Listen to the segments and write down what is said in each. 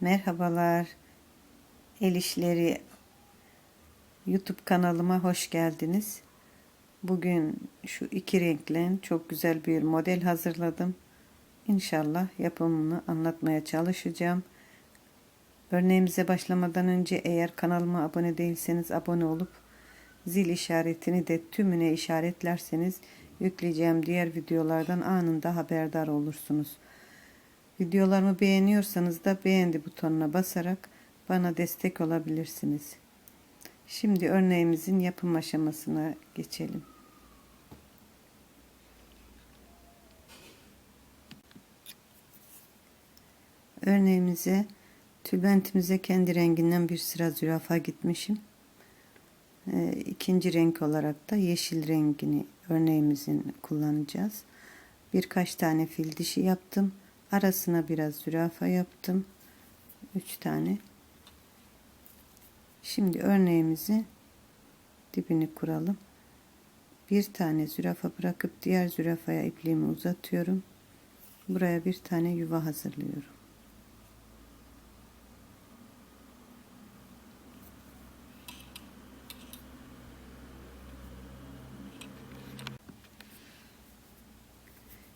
Merhabalar. El İşleri YouTube kanalıma hoş geldiniz. Bugün şu iki renkle çok güzel bir model hazırladım. İnşallah yapımını anlatmaya çalışacağım. Örneğimize başlamadan önce eğer kanalıma abone değilseniz abone olup zil işaretini de tümüne işaretlerseniz yükleyeceğim diğer videolardan anında haberdar olursunuz. Videolarımı beğeniyorsanız da beğendi butonuna basarak bana destek olabilirsiniz. Şimdi örneğimizin yapım aşamasına geçelim. Örneğimize tülbentimize kendi renginden bir sıra zürafa gitmişim. E, ikinci renk olarak da yeşil rengini örneğimizin kullanacağız. Birkaç tane fil dişi yaptım. Arasına biraz zürafa yaptım. 3 tane. Şimdi örneğimizi dibini kuralım. Bir tane zürafa bırakıp diğer zürafaya ipliğimi uzatıyorum. Buraya bir tane yuva hazırlıyorum.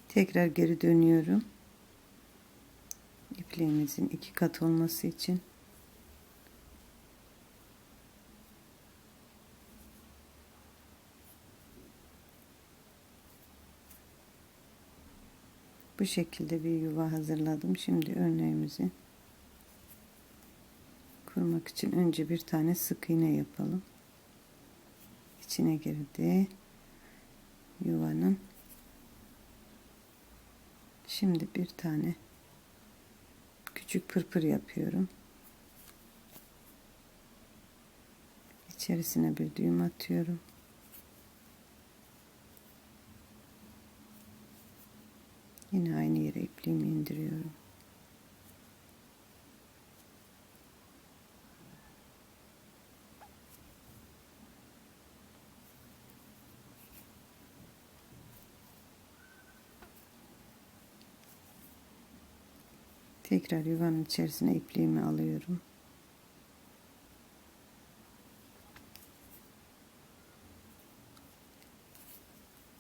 Tekrar geri dönüyorum. İpliğimizin iki kat olması için bu şekilde bir yuva hazırladım. Şimdi örneğimizi kurmak için önce bir tane sık iğne yapalım. İçine girdi yuvanın. Şimdi bir tane küçük pırpır yapıyorum. İçerisine bir düğüm atıyorum. Yine aynı yere ipliğimi indiriyorum. Tekrar yuvanın içerisine ipliğimi alıyorum.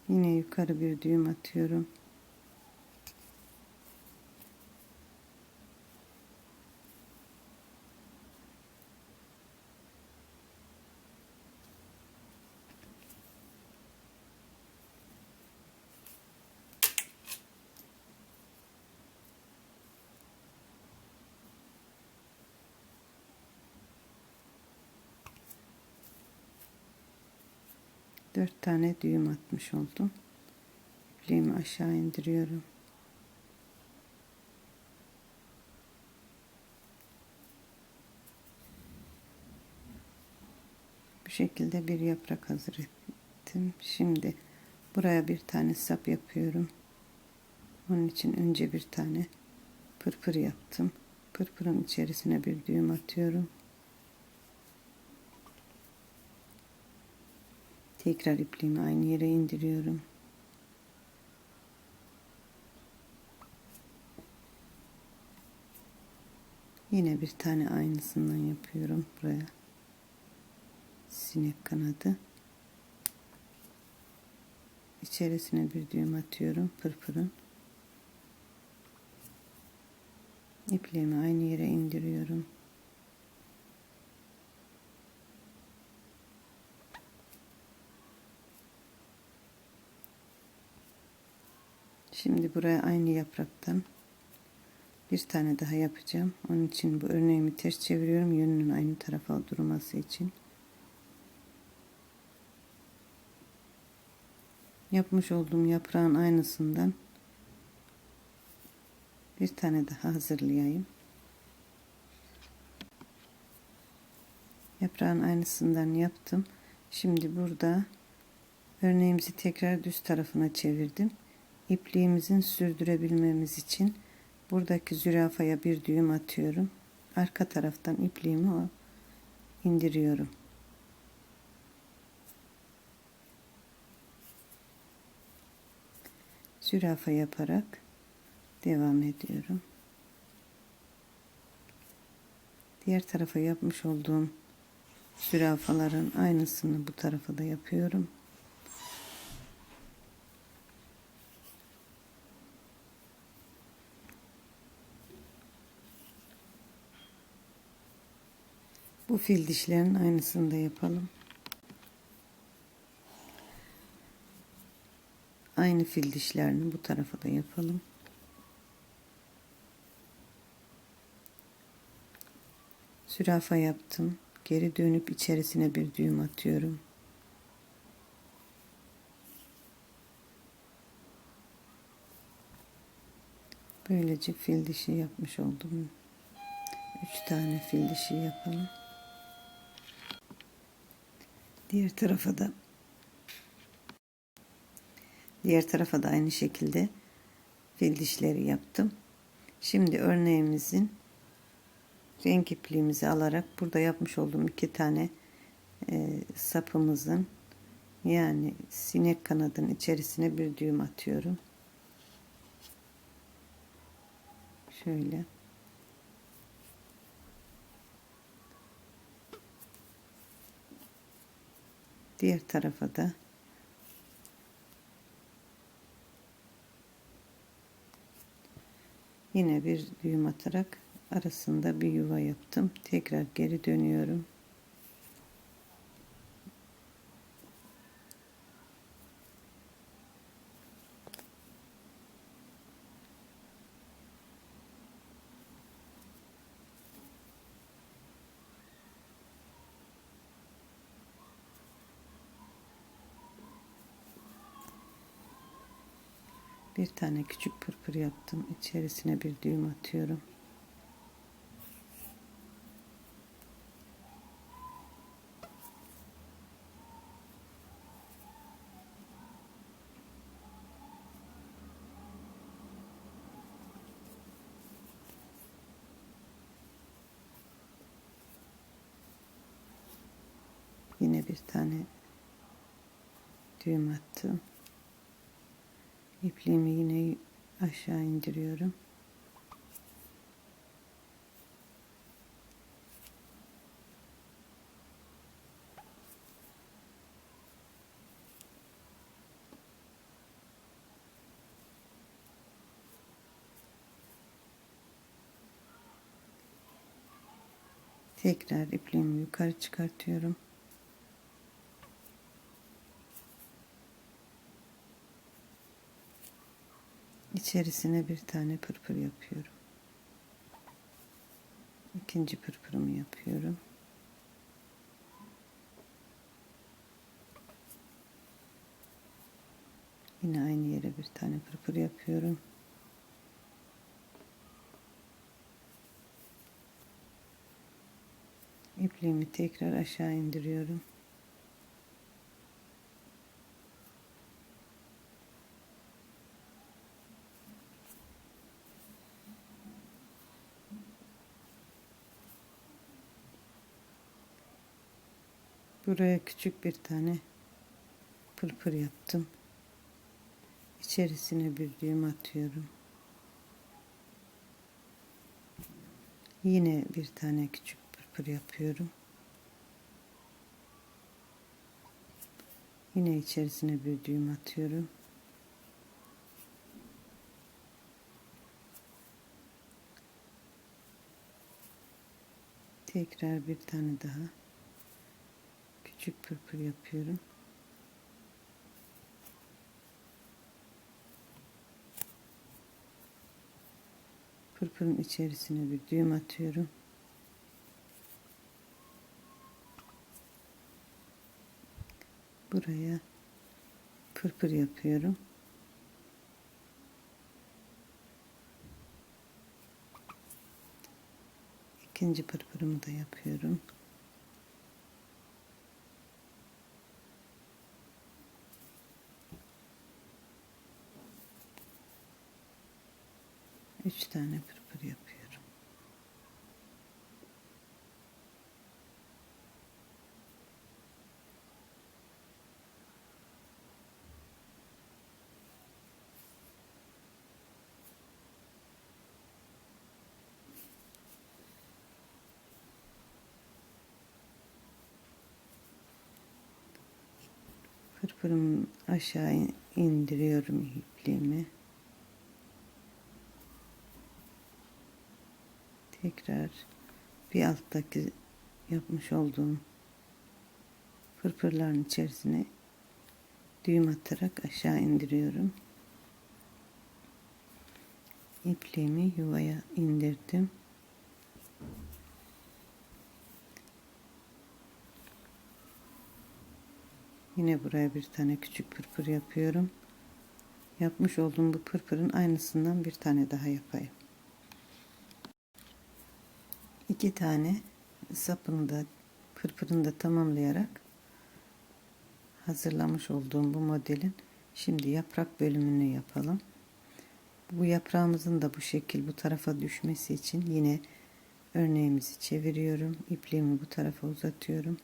Yine yukarı bir düğüm atıyorum. Dört tane düğüm atmış oldum. İpliğimi aşağı indiriyorum. Bu şekilde bir yaprak hazır ettim. Şimdi buraya bir tane sap yapıyorum. Onun için önce bir tane pırpır yaptım. Pırpırın içerisine bir düğüm atıyorum. Tekrar ipliğimi aynı yere indiriyorum. Yine bir tane aynısından yapıyorum buraya. Sinek kanadı. İçerisine bir düğüm atıyorum pırpırın. İpliğimi aynı yere indiriyorum. Şimdi buraya aynı yapraktan bir tane daha yapacağım. Onun için bu örneğimi ters çeviriyorum. Yönünün aynı tarafa durması için. Yapmış olduğum yaprağın aynısından bir tane daha hazırlayayım. Yaprağın aynısından yaptım. Şimdi burada örneğimizi tekrar düz tarafına çevirdim ipliğimizin sürdürebilmemiz için buradaki zürafaya bir düğüm atıyorum. Arka taraftan ipliğimi indiriyorum. Zürafa yaparak devam ediyorum. Diğer tarafa yapmış olduğum zürafaların aynısını bu tarafa da yapıyorum. Fil dişlerin aynısını da yapalım. Aynı fil dişlerini bu tarafa da yapalım. Zürafa yaptım. Geri dönüp içerisine bir düğüm atıyorum. Böylece fil dişi yapmış oldum. Üç tane fil dişi yapalım. Diğer tarafa da diğer tarafa da aynı şekilde fil dişleri yaptım. Şimdi örneğimizin renk ipliğimizi alarak burada yapmış olduğum iki tane e, sapımızın yani sinek kanadının içerisine bir düğüm atıyorum. Şöyle. Diğer tarafa da yine bir düğüm atarak arasında bir yuva yaptım. Tekrar geri dönüyorum. Bir tane küçük pırpır yaptım. İçerisine bir düğüm atıyorum. Yine bir tane düğüm attım. İpliğimi yine aşağı indiriyorum. Tekrar ipliğimi yukarı çıkartıyorum. İçerisine bir tane pırpır yapıyorum. İkinci pırpırımı yapıyorum. Yine aynı yere bir tane pırpır yapıyorum. İpliğimi tekrar aşağı indiriyorum. Buraya küçük bir tane pırpır yaptım. İçerisine bir düğüm atıyorum. Yine bir tane küçük pırpır yapıyorum. Yine içerisine bir düğüm atıyorum. Tekrar bir tane daha küçük pırpır yapıyorum. Pırpırın içerisine bir düğüm atıyorum. Buraya pırpır yapıyorum. İkinci pırpırımı da yapıyorum. 3 tane pırpır yapıyorum. Pırpırımı aşağı indiriyorum ipliğimi. Tekrar bir alttaki yapmış olduğum pırpırların içerisine düğüm atarak aşağı indiriyorum. İpliğimi yuvaya indirdim. Yine buraya bir tane küçük pırpır yapıyorum. Yapmış olduğum bu pırpırın aynısından bir tane daha yapayım. İki tane sapını da pırpırını da tamamlayarak hazırlamış olduğum bu modelin şimdi yaprak bölümünü yapalım. Bu yaprağımızın da bu şekil bu tarafa düşmesi için yine örneğimizi çeviriyorum. İpliğimi bu tarafa uzatıyorum.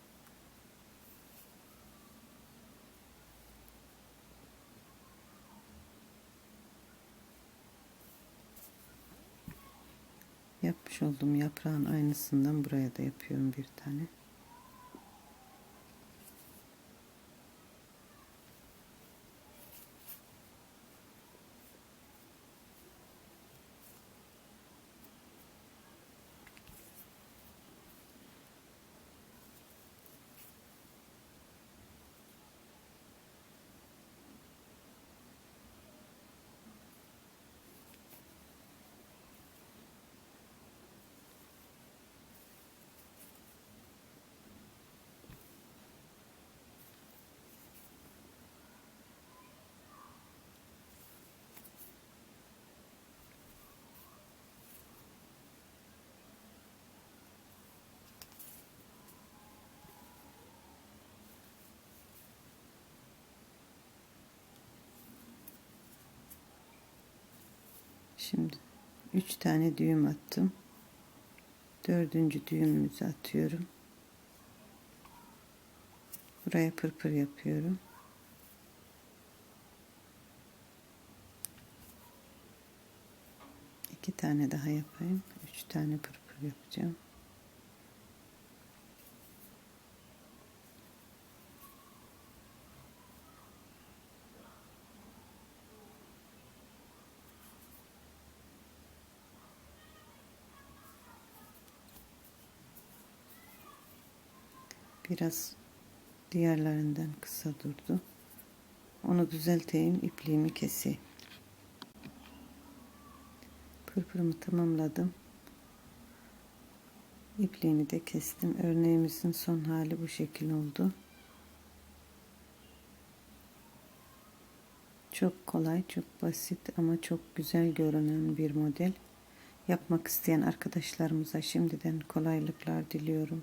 Olduğum yaprağın aynısından buraya da yapıyorum bir tane. Şimdi 3 tane düğüm attım. Dördüncü düğümümüzü atıyorum. Buraya pırpır yapıyorum. İki tane daha yapayım. Üç tane pırpır yapacağım. Biraz diğerlerinden kısa durdu. Onu düzelteyim, ipliğimi keseyim. Pırpırımı tamamladım. İpliğimi de kestim. Örneğimizin son hali bu şekil oldu. Çok kolay, çok basit ama çok güzel görünen bir model. Yapmak isteyen arkadaşlarımıza şimdiden kolaylıklar diliyorum.